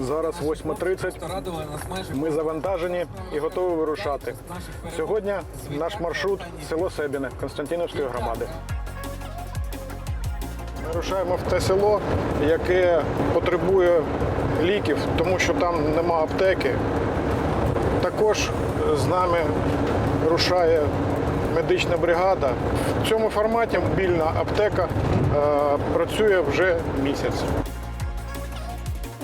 Зараз 8.30. Ми завантажені і готові вирушати. Сьогодні наш маршрут село Себіне Константинівської громади. Ми рушаємо в те село, яке потребує ліків, тому що там нема аптеки. Також з нами рушає медична бригада. В цьому форматі мобільна аптека е, працює вже місяць.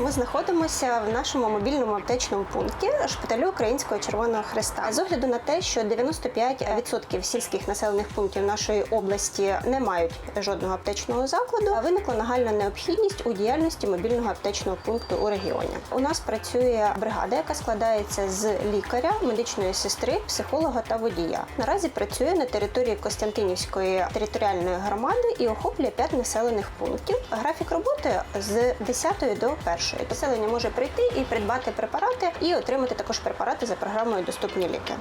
Ми знаходимося в нашому мобільному аптечному пункті шпиталю Українського Червоного Христа. З огляду на те, що 95% сільських населених пунктів нашої області не мають жодного аптечного закладу, виникла нагальна необхідність у діяльності мобільного аптечного пункту у регіоні. У нас працює бригада, яка складається з лікаря, медичної сестри, психолога та водія. Наразі працює на території Костянтинівської територіальної громади і охоплює 5 населених пунктів. Графік роботи з 10 до 1. Населення може прийти і придбати препарати і отримати також препарати за програмою Доступні ліки.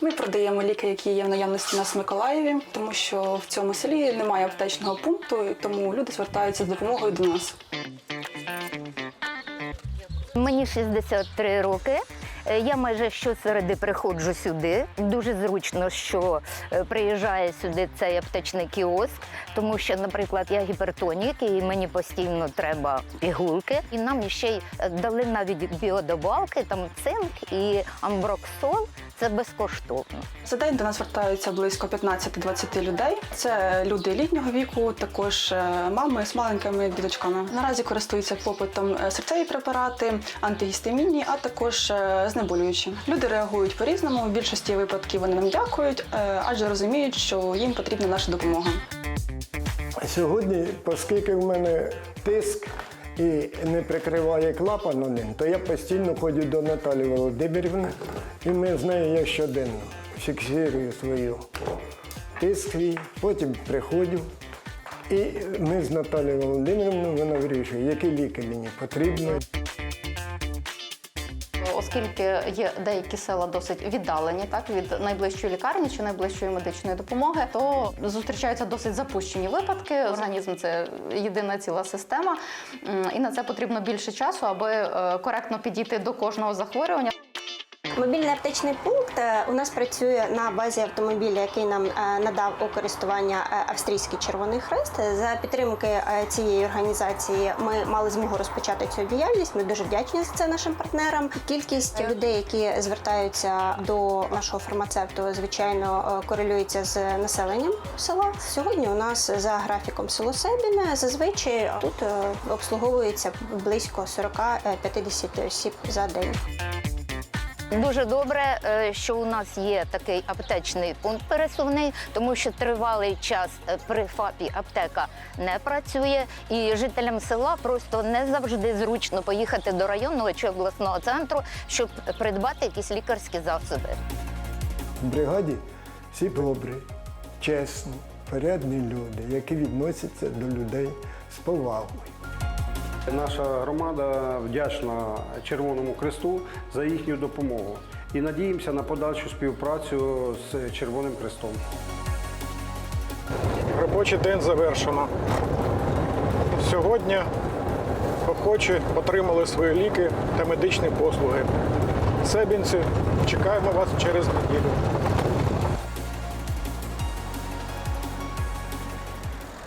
Ми продаємо ліки, які є в наявності у нас в Миколаєві, тому що в цьому селі немає аптечного пункту, і тому люди звертаються з допомогою до нас. Мені 63 роки. Е, Я майже щосереди приходжу сюди. Дуже зручно, що е, приїжджає сюди цей аптечний кіоск, тому що, наприклад, я гіпертонік і мені постійно треба пігулки. І нам ще й е, дали навіть біодобавки, там цинк і амброксол. Це безкоштовно. За день до нас звертаються близько 15-20 людей. Це люди літнього віку, також е, мами з маленькими діточками. Наразі користуються попитом е, серцеві препарати, антигістамінні, а також е, знеболюючі. Люди реагують по-різному. В більшості випадків вони нам дякують, адже розуміють, що їм потрібна наша допомога. Сьогодні, оскільки в мене тиск і не прикриває клапан один, то я постійно ходжу до Наталі Володимирівни, і ми з нею я щоденно фіксую свою тиск потім приходжу. І ми з Наталією Володимирівною вона вирішує, які ліки мені потрібні. Оскільки є деякі села досить віддалені так від найближчої лікарні чи найближчої медичної допомоги, то зустрічаються досить запущені випадки. Організм це єдина ціла система, і на це потрібно більше часу, аби е, коректно підійти до кожного захворювання. Мобільний аптечний пункт е, у нас працює на базі автомобіля, який нам е, надав у користування е, австрійський Червоний Хрест. За підтримки цієї організації ми мали змогу розпочати цю діяльність. Ми дуже вдячні за це нашим партнерам. Кількість людей, які звертаються до нашого фармацевту, звичайно, корелюється з населенням села. Сьогодні у нас за графіком село Себіне зазвичай тут обслуговується близько 40-50 осіб за день. Дуже добре, е, що у нас є такий аптечний пункт пересувний, тому що тривалий час е, при ФАПі аптека не працює, і жителям села просто не завжди зручно поїхати до районного чи обласного центру, щоб придбати якісь лікарські засоби. В бригаді всі добрі, чесні, порядні люди, які відносяться до людей з повагою. Наша громада вдячна Червоному Хресту за їхню допомогу і надіємося на подальшу співпрацю з Червоним Хрестом. Робочий день завершено. Сьогодні охочі отримали свої ліки та медичні послуги. Себінці, чекаємо вас через неділю.